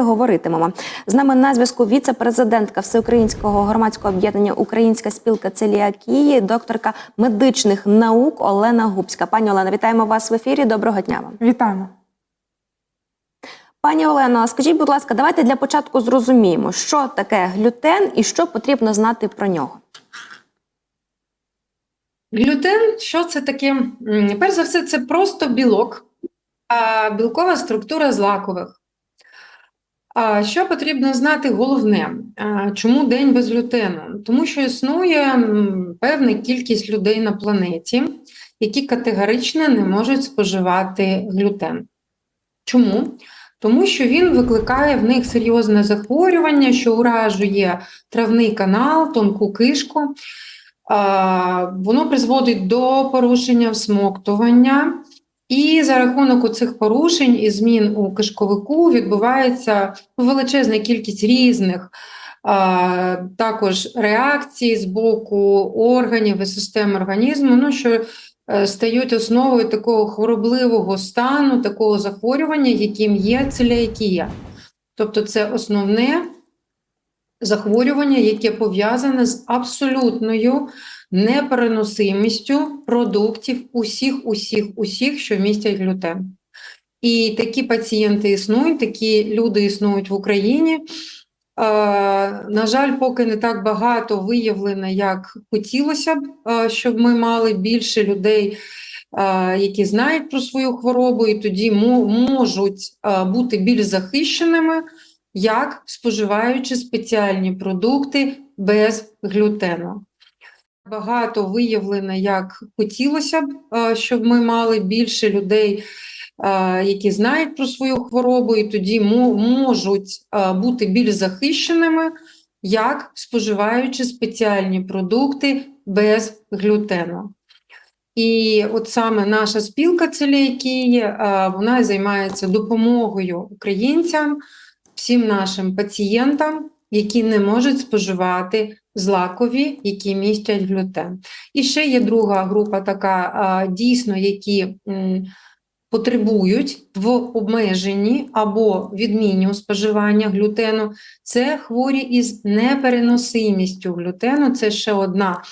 Говоритимемо з нами на зв'язку віце-президентка Всеукраїнського громадського об'єднання Українська спілка целіакії, докторка медичних наук Олена Губська. Пані Олена, вітаємо вас в ефірі. Доброго дня вам. Вітаємо. Пані Олено, скажіть, будь ласка, давайте для початку зрозуміємо, що таке глютен і що потрібно знати про нього. Глютен, що це таке? Перш за все, це просто білок, а білкова структура злакових. Що потрібно знати головне? Чому день без глютену? Тому що існує певна кількість людей на планеті, які категорично не можуть споживати глютен. Чому? Тому що він викликає в них серйозне захворювання, що уражує травний канал, тонку кишку. Воно призводить до порушення всмоктування, і за рахунок цих порушень і змін у кишковику відбувається величезна кількість різних а, також реакцій з боку органів і систем організму, ну, що е, стають основою такого хворобливого стану, такого захворювання, яким є целіакія. Тобто це основне захворювання, яке пов'язане з абсолютною непереносимістю продуктів усіх, усіх, усіх, що містять глютен. І такі пацієнти існують, такі люди існують в Україні. На жаль, поки не так багато виявлено, як хотілося б, щоб ми мали більше людей, які знають про свою хворобу, і тоді мо- можуть бути більш захищеними, як споживаючи спеціальні продукти без глютену. Багато виявлено, як хотілося б, е, щоб ми мали більше людей, е, які знають про свою хворобу, і тоді можуть е, бути більш захищеними, як споживаючи спеціальні продукти без глютену. І от саме наша спілка целіакії, вона займається допомогою українцям, всім нашим пацієнтам, які не можуть споживати злакові, які містять глютен. І ще є друга група, така дійсно, які потребують в обмеженні або відміні у споживання глютену. Це хворі із непереносимістю глютену. Це ще одна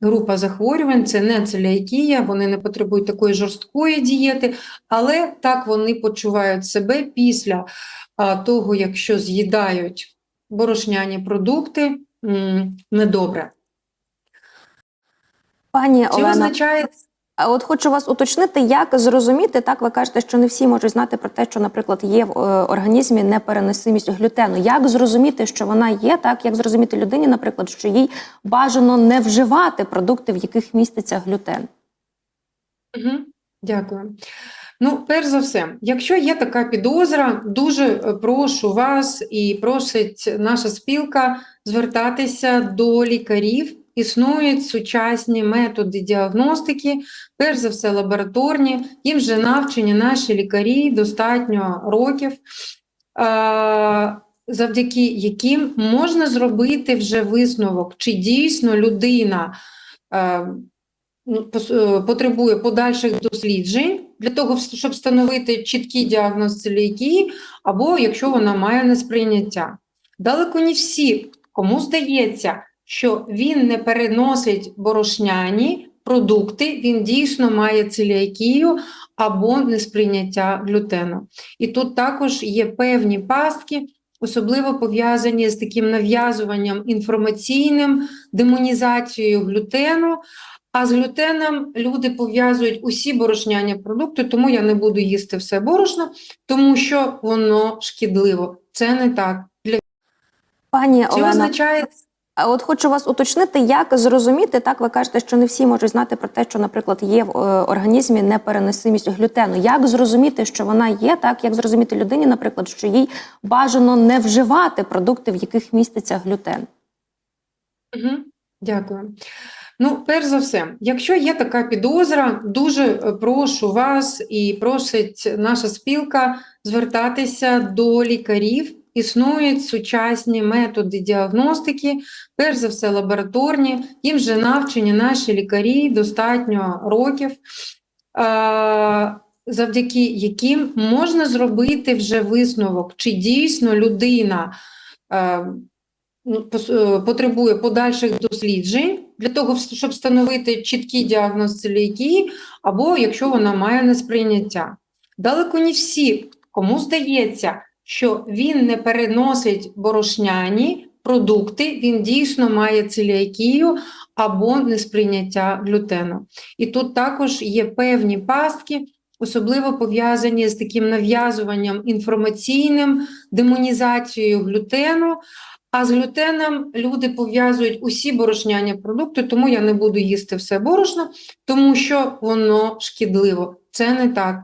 група захворювань, це не целіакія, вони не потребують такої жорсткої дієти, але так вони почувають себе після того, якщо з'їдають борошняні продукти недобре. Пані Чи Олено, означає от хочу вас уточнити, як зрозуміти, так ви кажете, що не всі можуть знати про те, що, наприклад, є в е, організмі непереносимість глютену. Як зрозуміти, що вона є, так як зрозуміти людині, наприклад, що їй бажано не вживати продукти, в яких міститься глютен? Угу. Дякую. Ну, перш за все, якщо є така підозра, дуже е, прошу вас і просить наша спілка звертатися до лікарів. Існують сучасні методи діагностики, перш за все лабораторні, їм вже навчені наші лікарі достатньо років, завдяки яким можна зробити вже висновок, чи дійсно людина е, е, потребує подальших досліджень для того, щоб встановити чіткий діагноз целіакії, або якщо вона має несприйняття. Далеко не всі, кому здається, що він не переносить борошняні продукти, він дійсно має целіакію або несприйняття глютену. І тут також є певні пастки, особливо пов'язані з таким нав'язуванням інформаційним, демонізацією глютену. А з глютеном люди пов'язують усі борошняні продукти, тому я не буду їсти все борошно, тому що воно шкідливо. Це не так. Для Пані чи Олено, означає от хочу вас уточнити, як зрозуміти, так ви кажете, що не всі можуть знати про те, що, наприклад, є в е, організмі непереносимість глютену. Як зрозуміти, що вона є, так як зрозуміти людині, наприклад, що їй бажано не вживати продукти, в яких міститься глютен? Угу. Дякую. Ну, перш за все, якщо є така підозра, дуже е, прошу вас і просить наша спілка звертатися до лікарів. Існують сучасні методи діагностики, перш за все лабораторні, їм вже навчені наші лікарі достатньо років. Завдяки яким можна зробити вже висновок, чи дійсно людина е, потребує подальших досліджень для того, щоб встановити чіткий діагноз целіакії, або якщо вона має несприйняття. Далеко не всі, кому здається, що він не переносить борошняні продукти, він дійсно має целіакію або несприйняття глютену. І тут також є певні пастки, особливо пов'язані з таким нав'язуванням інформаційним, демонізацією глютену. А з глютеном люди пов'язують усі борошняні продукти, тому я не буду їсти все борошно, тому що воно шкідливо. Це не так.